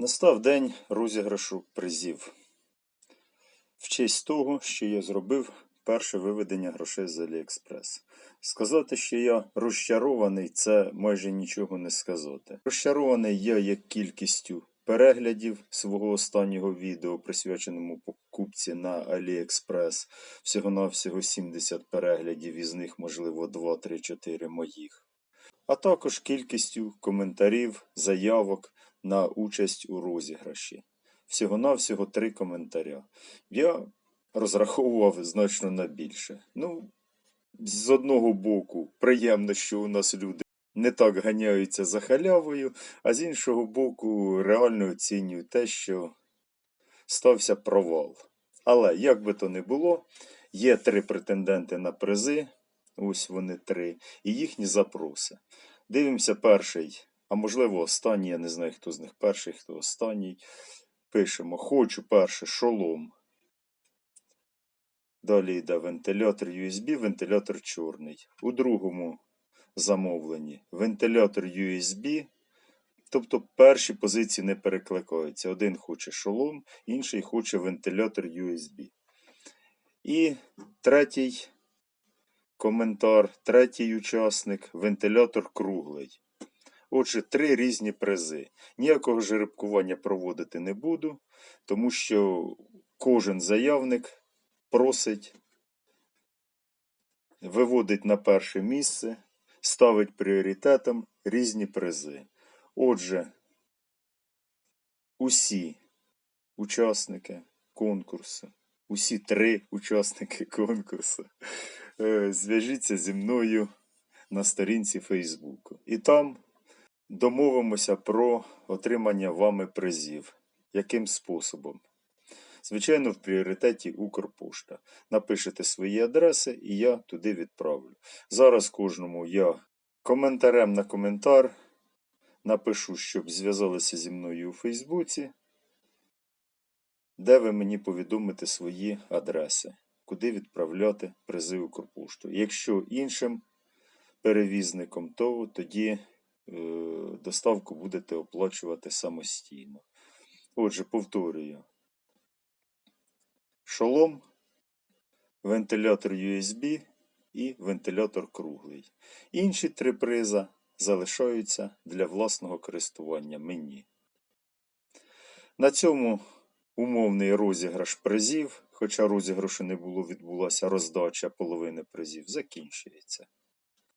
Настав день розіграшу призів. В честь того, що я зробив перше виведення грошей з Аліекспрес. Сказати, що я розчарований, це майже нічого не сказати. Розчарований я як кількістю переглядів свого останнього відео, присвяченому покупці на Аліекспрес. Всього-навсього 70 переглядів, із них, можливо, 2-3-4 моїх. А також кількістю коментарів, заявок на участь у розіграші. Всього-навсього три коментаря. Я розраховував значно на більше. Ну, з одного боку, приємно, що у нас люди не так ганяються за халявою, а з іншого боку, реально оцінюю те, що стався провал. Але як би то не було, є три претенденти на призи. Ось вони три, і їхні запроси. Дивимося перший, а можливо останній, я не знаю, хто з них перший, хто останній. Пишемо: Хочу перший шолом. Далі йде вентилятор USB, вентилятор чорний. У другому замовленні вентилятор USB. Тобто перші позиції не перекликаються. Один хоче шолом, інший хоче вентилятор USB. І третій коментар, третій учасник вентилятор круглий. Отже, три різні призи. Ніякого жеребкування проводити не буду, тому що кожен заявник просить, виводить на перше місце, ставить пріоритетом різні призи. Отже, усі учасники конкурсу, усі три учасники конкурсу, е, зв'яжіться зі мною на сторінці Фейсбуку. І там домовимося про отримання вами призів. Яким способом? Звичайно, в пріоритеті Укрпошта. Напишете свої адреси і я туди відправлю. Зараз кожному я коментарем на коментар напишу, щоб зв'язалися зі мною у Фейсбуці, де ви мені повідомите свої адреси, куди відправляти призи Укрпошту. Якщо іншим перевізником, то тоді е, доставку будете оплачувати самостійно. Отже, повторюю. Шолом, вентилятор USB і вентилятор круглий. Інші три приза залишаються для власного користування мені. На цьому умовний розіграш призів, хоча розіграшу не було, відбулася роздача половини призів, закінчується.